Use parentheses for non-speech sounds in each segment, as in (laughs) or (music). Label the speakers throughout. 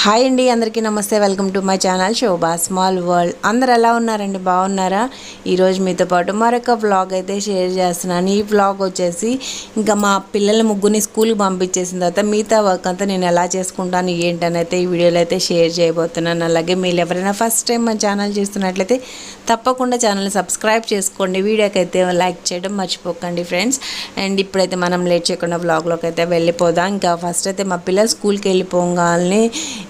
Speaker 1: Hi అండి అందరికీ నమస్తే. Welcome to my channel Shobha small world అందరు ఎలా ఉన్నారండి? బాగున్నారా? ఈరోజు మీతో పాటు మరొక వ్లాగ్ అయితే షేర్ చేస్తున్నాను. ఈ వ్లాగ్ వచ్చేసి ఇంకా మా పిల్లల ముగ్గురిని స్కూల్కి పంపించేసిన తర్వాత మిగతా వర్క్ అంతా నేను ఎలా చేసుకుంటాను ఏంటని అయితే ఈ వీడియోలో అయితే షేర్ చేయబోతున్నాను. అలాగే మీరు ఎవరైనా ఫస్ట్ టైం మా ఛానల్ చూస్తున్నట్లయితే తప్పకుండా ఛానల్ సబ్స్క్రైబ్ చేసుకోండి. వీడియోకి అయితే లైక్ చేయడం మర్చిపోకండి ఫ్రెండ్స్ అండ్ ఇప్పుడైతే మనం లేట్ చేయకుండా వ్లాగ్లోకి అయితే వెళ్ళిపోదాం. ఇంకా ఫస్ట్ అయితే మా పిల్లలు స్కూల్కి వెళ్ళిపోగానే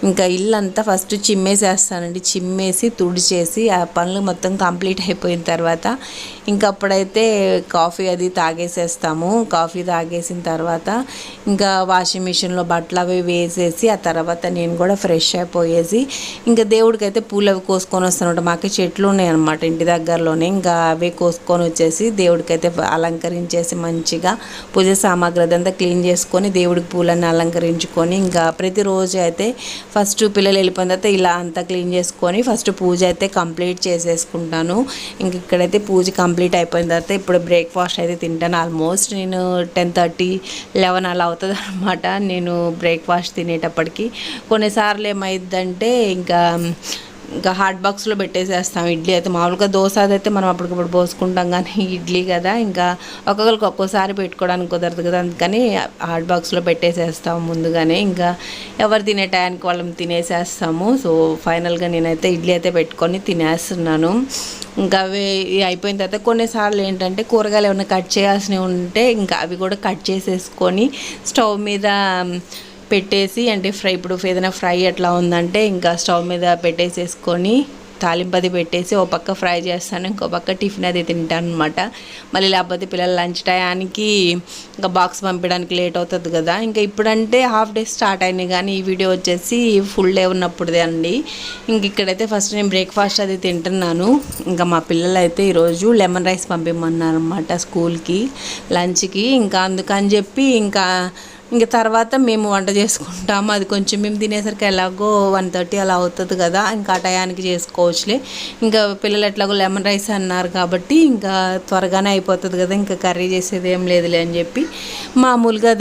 Speaker 1: ఇంకా ఇల్లు అంతా ఫస్ట్ చిమ్మేసేస్తానండి. చిమ్మేసి తుడిచేసి ఆ పనులు మొత్తం కంప్లీట్ అయిపోయిన తర్వాత ఇంకా అప్పుడైతే కాఫీ అది తాగేసేస్తాము. కాఫీ తాగేసిన తర్వాత ఇంకా వాషింగ్ మిషన్లో బట్టలు అవి వేసేసి ఆ తర్వాత నేను కూడా ఫ్రెష్ అయిపోయేసి ఇంకా దేవుడికి అయితే పూలు అవి కోసుకొని వస్తాను మాకు చెట్లు ఉన్నాయి అనమాట ఇంటి దగ్గరలోనే. ఇంకా అవి కోసుకొని వచ్చేసి దేవుడికైతే అలంకరించేసి మంచిగా పూజ సామాగ్రి అదంతా క్లీన్ చేసుకొని దేవుడికి పూలన్నీ అలంకరించుకొని ఇంకా ప్రతిరోజు అయితే ఫస్ట్ పిల్లలు వెళ్ళిపోయిన తర్వాత ఇలా అంతా క్లీన్ చేసుకొని ఫస్ట్ పూజ అయితే కంప్లీట్ చేసేసుకుంటాను. ఇంక ఇక్కడైతే పూజ కంప్లీట్ అయిపోయిన తర్వాత ఇప్పుడు బ్రేక్ఫాస్ట్ అయితే తింటాను. ఆల్మోస్ట్ నేను టెన్ థర్టీ లెవెన్ అలా అవుతుంది అనమాట నేను బ్రేక్ఫాస్ట్ తినేటప్పటికి. కొన్నిసార్లు ఏమైందంటే ఇంకా ఇంకా హాట్ బాక్స్లో పెట్టేసేస్తాం. ఇడ్లీ అయితే మామూలుగా దోశ అయితే మనం అప్పటికప్పుడు పోసుకుంటాం కానీ (laughs) ఇడ్లీ కదా. ఇంకా ఒక్కొక్కరికి ఒక్కోసారి పెట్టుకోవడానికి కుదరదు కదా. అందుకని హాట్ బాక్స్లో పెట్టేసేస్తాం ముందుగానే. ఇంకా ఎవరు తినే టయానికి వాళ్ళని తినేసేస్తాము. సో ఫైనల్గా నేనైతే ఇడ్లీ అయితే పెట్టుకొని తినేస్తున్నాను. ఇంకా అవి అయిపోయిన తర్వాత కొన్నిసార్లు ఏంటంటే కూరగాయలు ఏమైనా కట్ చేయాల్సినవి ఉంటే ఇంకా అవి కూడా కట్ చేసేసుకొని స్టవ్ మీద పెట్టేసి అంటే ఫ్రై ఇప్పుడు ఏదైనా ఫ్రై ఎట్లా ఉందంటే ఇంకా స్టవ్ మీద పెట్టేసేసుకొని తాలింపది పెట్టేసి ఓ పక్క ఫ్రై చేస్తాను ఇంకో పక్క టిఫిన్ అది తింటాను అనమాట మళ్ళీ లేకపోతే పిల్లలు లంచ్ టయానికి ఇంకా బాక్స్ పంపించడానికి లేట్ అవుతుంది కదా. ఇంకా ఇప్పుడంటే హాఫ్ డే స్టార్ట్ అయినాయి కానీ ఈ వీడియో వచ్చేసి ఫుల్ డే ఉన్నప్పుడుదే అండి. ఇంక ఇక్కడైతే ఫస్ట్ నేను బ్రేక్ఫాస్ట్ అది తింటున్నాను. ఇంకా మా పిల్లలు అయితే ఈరోజు లెమన్ రైస్ పంపిమ్మన్నారు అనమాట స్కూల్కి లంచ్కి. ఇంకా అందుకని చెప్పి ఇంకా ఇంకా తర్వాత మేము వంట చేసుకుంటాము. అది కొంచెం మేము తినేసరికి ఎలాగో వన్ థర్టీ అలా అవుతుంది కదా ఇంకా ఆ టయానికి చేసుకోవచ్చులే. ఇంకా పిల్లలు ఎట్లాగో లెమన్ రైస్ అన్నారు కాబట్టి ఇంకా త్వరగానే అయిపోతుంది కదా ఇంకా కర్రీ చేసేది ఏం లేదులే అని చెప్పి. మామూలుగా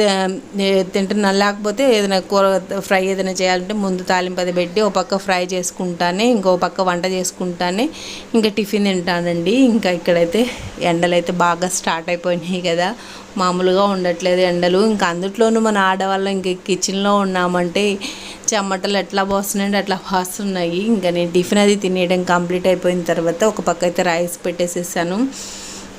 Speaker 1: తింటున్నాను లేకపోతే ఏదైనా కూర ఫ్రై ఏదైనా చేయాలంటే ముందు తాలింపది పెట్టి ఒక పక్క ఫ్రై చేసుకుంటానే ఇంకో పక్క వంట చేసుకుంటానే ఇంకా టిఫిన్ తింటానండి. ఇంకా ఇక్కడైతే ఎండలు అయితే బాగా స్టార్ట్ అయిపోయినాయి కదా. మామూలుగా ఉండట్లేదు ఎండలు. ఇంకా అందుట్లోనూ మన ఆడవాళ్ళం ఇంక కిచెన్లో ఉన్నామంటే చెమటలు ఎట్లా పోస్తున్నాయంటే అట్లా పోస్తున్నాయి. ఇంకా నేను టిఫిన్ అది తినేయడం కంప్లీట్ అయిపోయిన తర్వాత ఒక పక్క అయితే రైస్ పెట్టేసేసాను.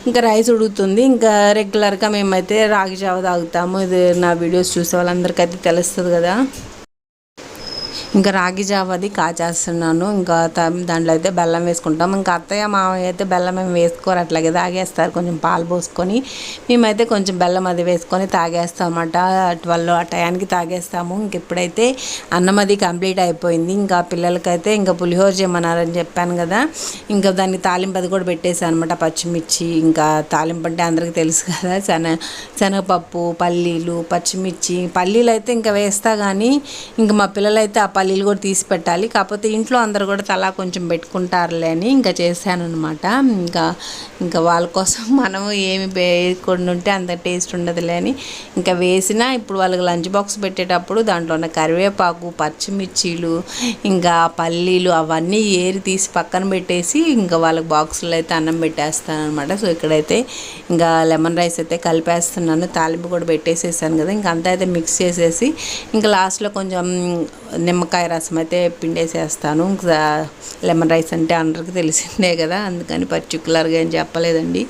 Speaker 1: ఇంకా రైస్ ఉడుకుతుంది. ఇంకా రెగ్యులర్గా మేమైతే రాగి జావ తాగుతాము. ఇది నా వీడియోస్ చూసే వాళ్ళందరికైతే తెలుస్తుంది కదా. ఇంకా రాగి జావది కాచేస్తున్నాను. ఇంకా దాంట్లో అయితే బెల్లం వేసుకుంటాం. ఇంకా అత్తయ్య మామయ్య అయితే బెల్లం ఏమి వేసుకోరు. అట్లాగే తాగేస్తారు. కొంచెం పాలు పోసుకొని మేమైతే కొంచెం బెల్లం అది వేసుకొని తాగేస్తామట ట్వెల్వ్ ఆ టయానికి తాగేస్తాము. ఇంక ఇప్పుడైతే అన్నం అది కంప్లీట్ అయిపోయింది. ఇంకా పిల్లలకైతే ఇంకా పులిహోర చేయమన్నారని చెప్పాను కదా. ఇంకా దానికి తాలింపు అది కూడా పెట్టేసాను అనమాట పచ్చిమిర్చి ఇంకా తాలింపు అంటే అందరికీ తెలుసు కదా. శన శనగపప్పు పల్లీలు పచ్చిమిర్చి. పల్లీలు అయితే ఇంకా వేస్తా కానీ ఇంకా మా పిల్లలైతే ఆ పల్లీలు కూడా తీసి పెట్టాలి. కాకపోతే ఇంట్లో అందరు కూడా తలా కొంచెం పెట్టుకుంటారులే అని ఇంకా చేశాను అనమాట ఇంకా ఇంకా వాళ్ళ కోసం (laughs) మనం ఏమి వేయకుండా ఉంటే అంత టేస్ట్ ఉండదులే అని ఇంకా వేసిన ఇప్పుడు వాళ్ళకి లంచ్ బాక్స్ పెట్టేటప్పుడు దాంట్లో ఉన్న కరివేపాకు పచ్చిమిర్చీలు ఇంకా పల్లీలు అవన్నీ ఏరి తీసి పక్కన పెట్టేసి ఇంకా వాళ్ళకి బాక్సులో అయితే అన్నం పెట్టేస్తాను అనమాట సో ఇక్కడైతే ఇంకా లెమన్ రైస్ అయితే కలిపేస్తున్నాను. తాలింపు కూడా పెట్టేసేసాను కదా. ఇంకా అంతా అయితే మిక్స్ చేసేసి ఇంకా లాస్ట్లో కొంచెం నిమ్మకాయ రసం అయితే పిండేసేస్తాను. లెమన్ రైస్ అంటే అందరికి తెలిసిందే కదా అందుకని పర్టికులర్గా ఏం చెప్పలేదండి.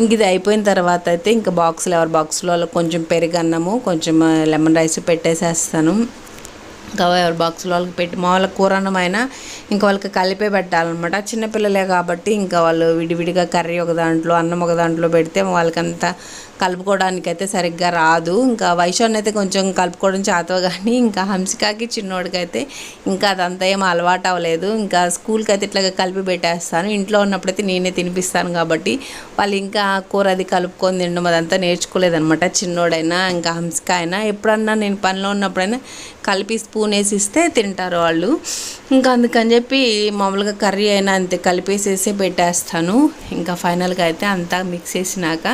Speaker 1: ఇంక ఇది అయిపోయిన తర్వాత అయితే ఇంకా బాక్స్లో ఎవరి బాక్స్లో కొంచెం పెరుగన్నము కొంచెం లెమన్ రైస్ పెట్టేసేస్తాను. ఇంకా ఎవరి బాక్స్లో వాళ్ళకి పెట్టి మా వాళ్ళకి కూర అన్నమైనా ఇంకా వాళ్ళకి కలిపే పెట్టాలన్నమాట. చిన్నపిల్లలే కాబట్టి ఇంకా వాళ్ళు విడివిడిగా కర్రీ ఒక దాంట్లో అన్నం ఒక దాంట్లో పెడితే వాళ్ళకంతా కలుపుకోవడానికి అయితే సరిగ్గా రాదు. ఇంకా వైశాన్ అయితే కొంచెం కలుపుకోవడం చేతవ కానీ ఇంకా హంసికాకి చిన్నోడికైతే ఇంకా అదంతా ఏం అలవాటు అవ్వలేదు. ఇంకా స్కూల్కి అయితే ఇట్లాగా కలిపి పెట్టేస్తాను. ఇంట్లో ఉన్నప్పుడైతే నేనే తినిపిస్తాను కాబట్టి వాళ్ళు ఇంకా కూర అది కలుపుకొని తినడం అదంతా నేర్చుకోలేదనమాట చిన్నోడైనా ఇంకా హంసిక అయినా ఎప్పుడన్నా నేను పనిలో ఉన్నప్పుడైనా కలిపి స్పూన్ వేసి ఇస్తే తింటారు వాళ్ళు. ఇంకా అందుకని చెప్పి మామూలుగా కర్రీ అయినా అంతే కలిపేసేసి పెట్టేస్తాను. ఇంకా ఫైనల్గా అయితే అంతా మిక్స్ చేసినాక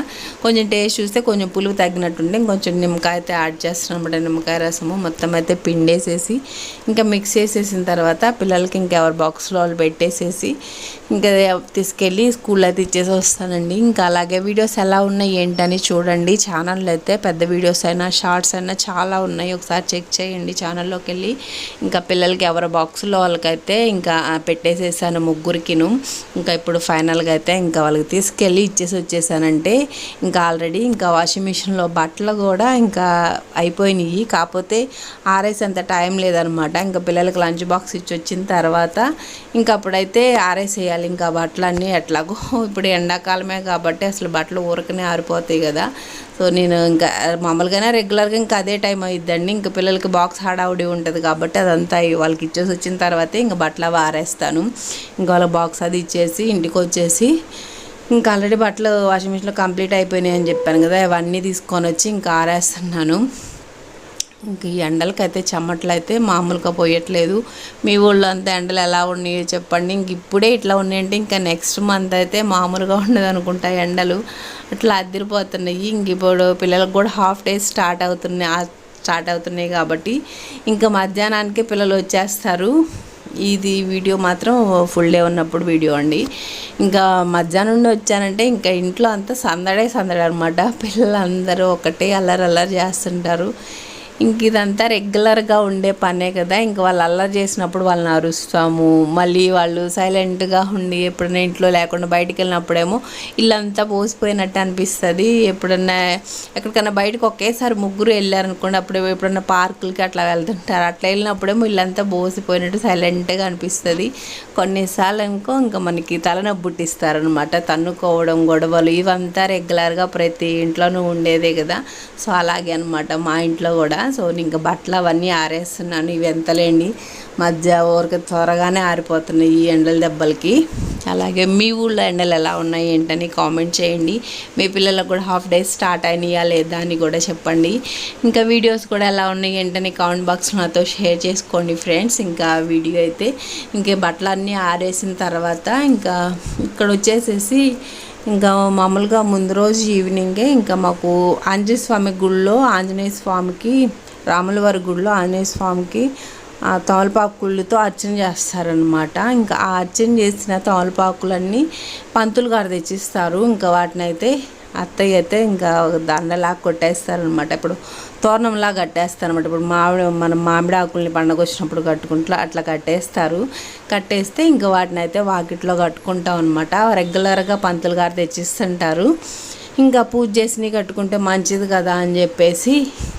Speaker 1: కొంచెం టేస్ట్ చూస్తే కొంచెం పులుపు తగ్గినట్టుంటే ఇంకొంచెం నిమ్మకాయ అయితే యాడ్ చేస్తున్నాం అనమాట నిమ్మకాయ రసము మొత్తం అయితే పిండేసేసి ఇంకా మిక్స్ చేసేసిన తర్వాత పిల్లలకి ఇంకెవరి బాక్స్లో వాళ్ళు పెట్టేసేసి ఇంకా తీసుకెళ్ళి స్కూల్లో అయితే ఇచ్చేసి వస్తానండి. ఇంకా అలాగే వీడియోస్ ఎలా ఉన్నాయి ఏంటని చూడండి. ఛానల్లో అయితే పెద్ద వీడియోస్ అయినా షార్ట్స్ అయినా చాలా ఉన్నాయి. ఒకసారి చెక్ చేయండి ఛానల్లోకి వెళ్ళి. ఇంకా పిల్లలకి ఎవరి బాక్స్లో వాళ్ళకైతే ఇంకా పెట్టేసేసాను ముగ్గురికిను. ఇంకా ఇప్పుడు ఫైనల్గా అయితే ఇంకా వాళ్ళకి తీసుకెళ్ళి ఇచ్చేసి వచ్చేసానంటే ఇంకా ఆల్రెడీ ఇంకా వాషింగ్ మిషన్లో బట్టలు కూడా ఇంకా అయిపోయినాయి. కాకపోతే ఆరేసేంత టైం లేదనమాట. ఇంకా పిల్లలకి లంచ్ బాక్స్ ఇచ్చి వచ్చిన తర్వాత ఇంకా అప్పుడైతే ఆరేసేయాలి. ఇంకా బట్టలన్నీ ఎట్లాగో (laughs) ఇప్పుడు ఎండాకాలమే కాబట్టి అసలు బట్టలు ఊరకనే ఆరిపోతాయి కదా. సో నేను ఇంకా మామూలుగానే రెగ్యులర్గా ఇంకా అదే టైం అయిద్దండి. ఇంకా పిల్లలకి బాక్స్ హడావుడి ఉంటుంది కాబట్టి అదంతా వాళ్ళకి ఇచ్చేసి వచ్చిన తర్వాతే ఇంకా బట్టలు ఆరేస్తాను. ఇంకా వాళ్ళ బాక్స్ అది ఇచ్చేసి ఇంటికి వచ్చేసి ఇంకా ఆల్రెడీ బట్టలు వాషింగ్ మిషన్లో కంప్లీట్ అయిపోయినాయి అని చెప్పాను కదా. అవన్నీ తీసుకొని వచ్చి ఇంకా ఆరేస్తున్నాను. ఇంక ఈ ఎండలకి అయితే అయితే మామూలుగా పోయట్లేదు. మీ ఊళ్ళో అంతా ఎండలు ఎలా ఉన్నాయో చెప్పండి. ఇంక ఇప్పుడే ఇట్లా ఉన్నాయంటే ఇంకా నెక్స్ట్ మంత్ అయితే మామూలుగా ఉండదు అనుకుంటా ఎండలు. అట్లా అదిరిపోతున్నాయి. ఇంక ఇప్పుడు పిల్లలకు కూడా హాఫ్ డేస్ స్టార్ట్ అవుతున్నాయి. స్టార్ట్ అవుతున్నాయి కాబట్టి ఇంకా మధ్యాహ్నానికే పిల్లలు వచ్చేస్తారు. ఇది వీడియో మాత్రం ఫుల్ డే ఉన్నప్పుడు వీడియో అండి. ఇంకా మధ్యాహ్నం నుండి వచ్చానంటే ఇంకా ఇంట్లో అంతా సందడే సందడే అనమాట పిల్లలందరూ ఒకటే అల్లరి అల్లరి చేస్తుంటారు. ఇంక ఇదంతా రెగ్యులర్గా ఉండే పనే కదా. ఇంక వాళ్ళు అల్లరి చేసినప్పుడు వాళ్ళని అరుస్తాము. మళ్ళీ వాళ్ళు సైలెంట్గా ఉండి ఎప్పుడైనా ఇంట్లో లేకుండా బయటికి వెళ్ళినప్పుడేమో ఇల్లంతా పోసిపోయినట్టు అనిపిస్తుంది. ఎప్పుడన్నా ఎక్కడికైనా బయటకు ఒకేసారి ముగ్గురు వెళ్ళారనుకోండి అప్పుడు ఎప్పుడన్నా పార్కులకి అట్లా వెళ్తుంటారు. అట్లా వెళ్ళినప్పుడేమో ఇల్లంతా పోసిపోయినట్టు సైలెంట్గా అనిపిస్తుంది. కొన్నిసార్లు అనుకో ఇంకా మనకి తలనొప్పి పుట్టిస్తారనమాట తన్నుకోవడం గొడవలు ఇవంతా రెగ్యులర్గా ప్రతి ఇంట్లోనూ ఉండేదే కదా. సో అలాగే అనమాట మా ఇంట్లో కూడా. సో ఇంకా బట్టలు అవన్నీ ఆరేస్తున్నాను. ఇవి ఎంతలేండి? మధ్య ఊరికి త్వరగానే ఆరిపోతున్నాయి ఈ ఎండల దెబ్బలకి. అలాగే మీ ఊళ్ళో ఎండలు ఎలా ఉన్నాయి ఏంటని కామెంట్ చేయండి. మీ పిల్లలకు కూడా హాఫ్ డేస్ స్టార్ట్ అయినాయా లేదా అని కూడా చెప్పండి. ఇంకా వీడియోస్ కూడా ఎలా ఉన్నాయి ఏంటని కామెంట్ బాక్స్ నాతో షేర్ చేసుకోండి ఫ్రెండ్స్. ఇంకా వీడియో అయితే ఇంకే బట్టలు అన్నీ ఆరేసిన తర్వాత ఇంకా ఇక్కడ వచ్చేసేసి ఇంకా మామూలుగా ముందు రోజు ఈవినింగే ఇంకా మాకు ఆంజనేయ స్వామి గుళ్ళో ఆంజనేయ స్వామికి రాములవారి గుడిలో ఆంజనేయ స్వామికి తోలపాకులతో అర్చన చేస్తారనమాట ఇంకా ఆ అర్చన చేసిన తమలపాకులన్నీ పంతులు గారు తెచ్చిస్తారు. ఇంకా వాటిని అయితే అత్తయ్య అయితే ఇంకా దండలా కొట్టేస్తారనమాట ఇప్పుడు తోరణంలా కట్టేస్తారనమాట ఇప్పుడు మామిడి మనం మామిడి ఆకుల్ని పండగ వచ్చినప్పుడు కట్టుకుంటా అట్లా కట్టేస్తారు. కట్టేస్తే ఇంకా వాటిని అయితే వాకిట్లో కట్టుకుంటాం అనమాట రెగ్యులర్గా పంతులు గారు తెచ్చిస్తుంటారు. ఇంకా పూజ చేసి కట్టుకుంటే మంచిది కదా అని చెప్పేసి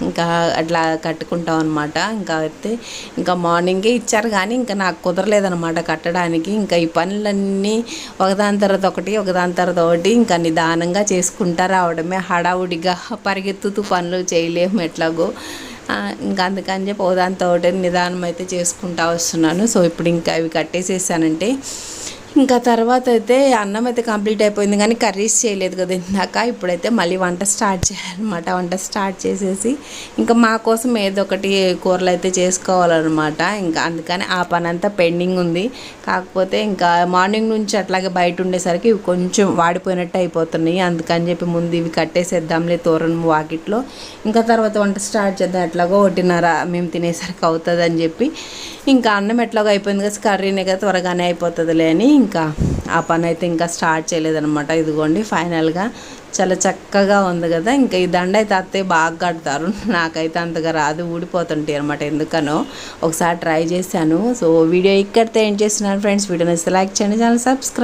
Speaker 1: ఇంకా అట్లా కట్టుకుంటాం అనమాట ఇంకా అయితే ఇంకా మార్నింగే ఇచ్చారు కానీ ఇంకా నాకు కుదరలేదనమాట కట్టడానికి. ఇంకా ఈ పనులన్నీ ఒకదాని తర్వాత ఒకటి ఒకదాని తర్వాత ఒకటి ఇంకా నిదానంగా చేసుకుంటా రావడమే. హడావుడిగా పరిగెత్తుతూ పనులు చేయలేము ఎట్లాగో. ఇంకా అందుకని చెప్పి ఓదాంతో ఒకటి నిదానం అయితే చేసుకుంటా వస్తున్నాను. సో ఇప్పుడు ఇంకా అవి కట్టేసేసానంటే ఇంకా తర్వాత అయితే అన్నం అయితే కంప్లీట్ అయిపోయింది కానీ కర్రీస్ చేయలేదు కదా ఇందాక. ఇప్పుడైతే మళ్ళీ వంట స్టార్ట్ చేయాలన్నమాట. వంట స్టార్ట్ చేసేసి ఇంకా మా కోసం ఏదో ఒకటి కూరలు అయితే చేసుకోవాలన్నమాట. ఇంకా అందుకని ఆ పని అంతా పెండింగ్ ఉంది. కాకపోతే ఇంకా మార్నింగ్ నుంచి అట్లాగే బయట ఉండేసరికి ఇవి కొంచెం వాడిపోయినట్టు అయిపోతున్నాయి. అందుకని చెప్పి ముందు ఇవి కట్టేసేద్దాంలే తోరణ వాకిట్లో. ఇంకా తర్వాత వంట స్టార్ట్ చేద్దాం. ఎట్లాగో ఒకటిన్నర మేము తినేసరికి అవుతుంది అని చెప్పి ఇంకా అన్నం ఎట్లాగో అయిపోయింది కదా కర్రీనే కదా త్వరగానే అయిపోతుందిలే అని ఇంకా ఆ పని అయితే ఇంకా స్టార్ట్ చేయలేదనమాట ఇదిగోండి ఫైనల్గా చాలా చక్కగా ఉంది కదా. ఇంకా ఈ దండ అయితే అత్తయ్య బాగా కడతారు. (laughs) నాకైతే అంతగా రాదు ఊడిపోతుంటాయి అనమాట ఎందుకనో ఒకసారి ట్రై చేశాను. సో వీడియో ఇక్కడితే ఏం చేస్తున్నాను ఫ్రెండ్స్. వీడియోని లైక్ చేయండి ఛానల్ సబ్స్క్రైబ్